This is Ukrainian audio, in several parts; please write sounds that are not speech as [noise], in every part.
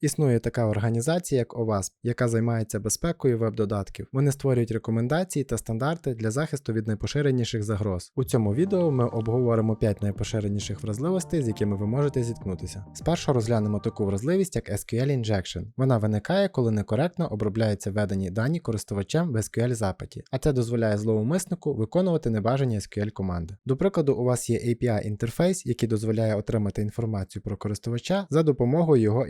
Існує така організація, як OWASP, яка займається безпекою веб-додатків. Вони створюють рекомендації та стандарти для захисту від найпоширеніших загроз. У цьому відео ми обговоримо 5 найпоширеніших вразливостей, з якими ви можете зіткнутися. Спершу розглянемо таку вразливість, як SQL Injection. Вона виникає, коли некоректно обробляються введені дані користувачем в SQL запиті, а це дозволяє зловмиснику виконувати небажані SQL команди. До прикладу, у вас є API інтерфейс, який дозволяє отримати інформацію про користувача за допомогою його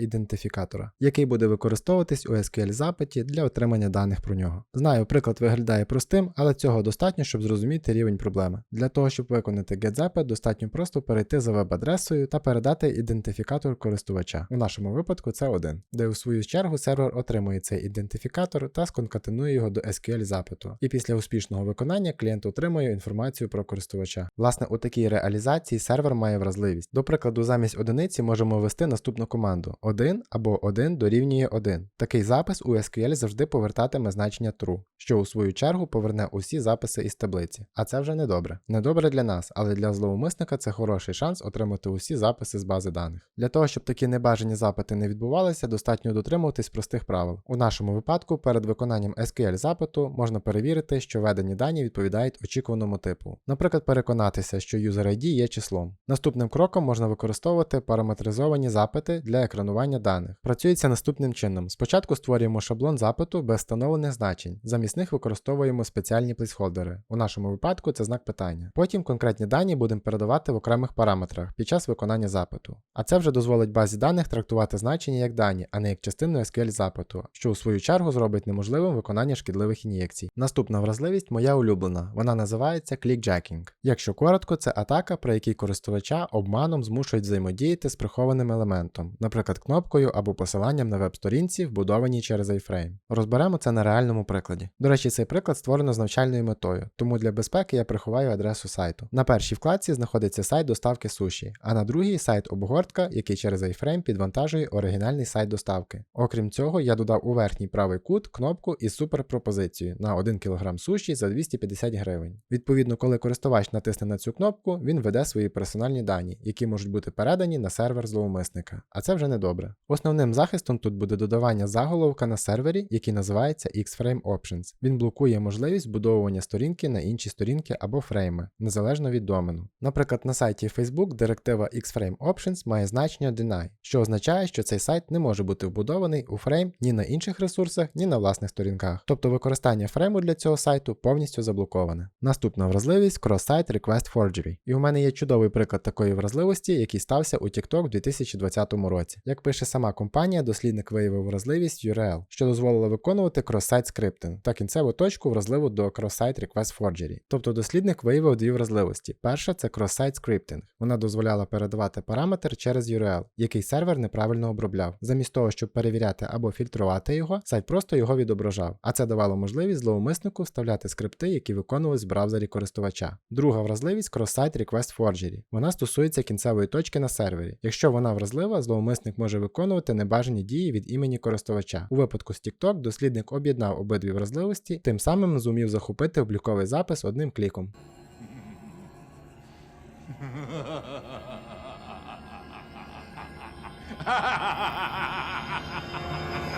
ідентифікатора, який буде використовуватись у SQL запиті для отримання даних про нього. Знаю, приклад виглядає простим, але цього достатньо, щоб зрозуміти рівень проблеми. Для того, щоб виконати GetZapit, достатньо просто перейти за веб-адресою та передати ідентифікатор користувача. У нашому випадку це один, де у свою чергу сервер отримує цей ідентифікатор та сконкатенує його до SQL запиту. І після успішного виконання клієнт отримує інформацію про користувача. Власне, у такій реалізації сервер має вразливість. До прикладу, замість одиниці можемо ввести наступну команду: 1 або 1 дорівнює 1. Такий запис у SQL завжди повертатиме значення true, що у свою чергу поверне усі записи із таблиці. А це вже недобре. Недобре для нас, але для зловмисника це хороший шанс отримати усі записи з бази даних. Для того, щоб такі небажані запити не відбувалися, достатньо дотримуватись простих правил. У нашому випадку перед виконанням SQL запиту можна перевірити, що введені дані відповідають очікуваному типу. Наприклад, переконатися, що user ID є числом. Наступним кроком можна використовувати параметризовані запити для екранування даних. Працюється наступним чином: спочатку створюємо шаблон запиту без встановлених значень, замість них використовуємо спеціальні плейсхолдери. У нашому випадку це знак питання. Потім конкретні дані будемо передавати в окремих параметрах під час виконання запиту. А це вже дозволить базі даних трактувати значення як дані, а не як частину SQL запиту, що у свою чергу зробить неможливим виконання шкідливих ін'єкцій. Наступна вразливість моя улюблена. Вона називається clickjacking. Якщо коротко, це атака, при якій користувача обманом змушують взаємодіяти з прихованим елементом, наприклад, кнопкою або посиланням на веб-сторінці, вбудованій через iFrame. Розберемо це на реальному прикладі. До речі, цей приклад створено з навчальною метою, тому для безпеки я приховаю адресу сайту. На першій вкладці знаходиться сайт доставки суші, а на другій сайт обгортка, який через iFrame підвантажує оригінальний сайт доставки. Окрім цього, я додав у верхній правий кут кнопку із суперпропозицією на 1 кг суші за 250 гривень. Відповідно, коли користувач натисне на цю кнопку, він веде свої персональні дані, які можуть бути передані на сервер зловмисника. А це вже не добре. Основним захистом тут буде додавання заголовка на сервері, який називається Xframe Options. Він блокує можливість вбудовування сторінки на інші сторінки або фрейми, незалежно від домену. Наприклад, на сайті Facebook директива Xframe Options має значення Deny, що означає, що цей сайт не може бути вбудований у фрейм ні на інших ресурсах, ні на власних сторінках. Тобто використання фрейму для цього сайту повністю заблоковане. Наступна вразливість Cross-Site Request Forgery. І у мене є чудовий приклад такої вразливості, який стався у TikTok у 2020 році. Як пише сама компанія, дослідник виявив вразливість URL, що дозволило виконувати крос-сайт скриптинг та кінцеву точку вразливу до Cross-Site Request Forgery. Тобто дослідник виявив дві вразливості. Перша це Cross-Site Scripting. Вона дозволяла передавати параметр через URL, який сервер неправильно обробляв. Замість того, щоб перевіряти або фільтрувати його, сайт просто його відображав, а це давало можливість зловмиснику вставляти скрипти, які виконувались в браузері користувача. Друга вразливість Cross-Site Request Forgery. Вона стосується кінцевої точки на сервері. Якщо вона вразлива, зловмисник може виконувати небажані дії від імені користувача. У випадку з TikTok дослідник об'єднав обидві вразливості, тим самим зумів захопити обліковий запис одним кліком.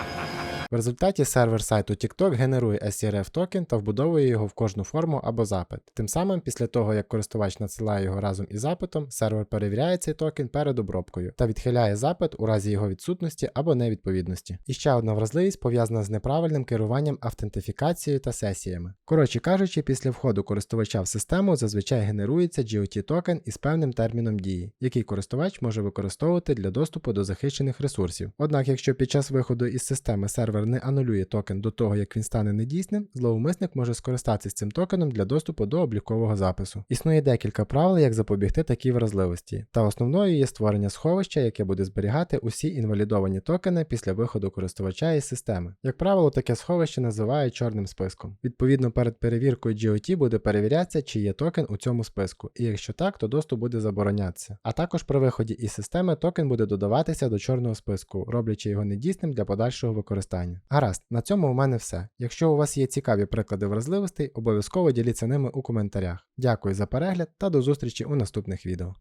[laughs] В результаті сервер сайту TikTok генерує SRF токен та вбудовує його в кожну форму або запит. Тим самим, після того, як користувач надсилає його разом із запитом, сервер перевіряє цей токен перед обробкою та відхиляє запит у разі його відсутності або невідповідності. І ще одна вразливість пов'язана з неправильним керуванням автентифікацією та сесіями. Коротше кажучи, після входу користувача в систему зазвичай генерується GOT токен із певним терміном дії, який користувач може використовувати для доступу до захищених ресурсів. Однак, якщо під час виходу із системи сервер не анулює токен до того, як він стане недійсним, зловмисник може скористатися цим токеном для доступу до облікового запису. Існує декілька правил, як запобігти такій вразливості, та основною є створення сховища, яке буде зберігати усі інвалідовані токени після виходу користувача із системи. Як правило, таке сховище називають чорним списком. Відповідно, перед перевіркою GOT буде перевірятися, чи є токен у цьому списку, і якщо так, то доступ буде заборонятися. А також при виході із системи токен буде додаватися до чорного списку, роблячи його недійсним для подальшого використання. Гаразд, на цьому у мене все. Якщо у вас є цікаві приклади вразливостей, обов'язково діліться ними у коментарях. Дякую за перегляд та до зустрічі у наступних відео.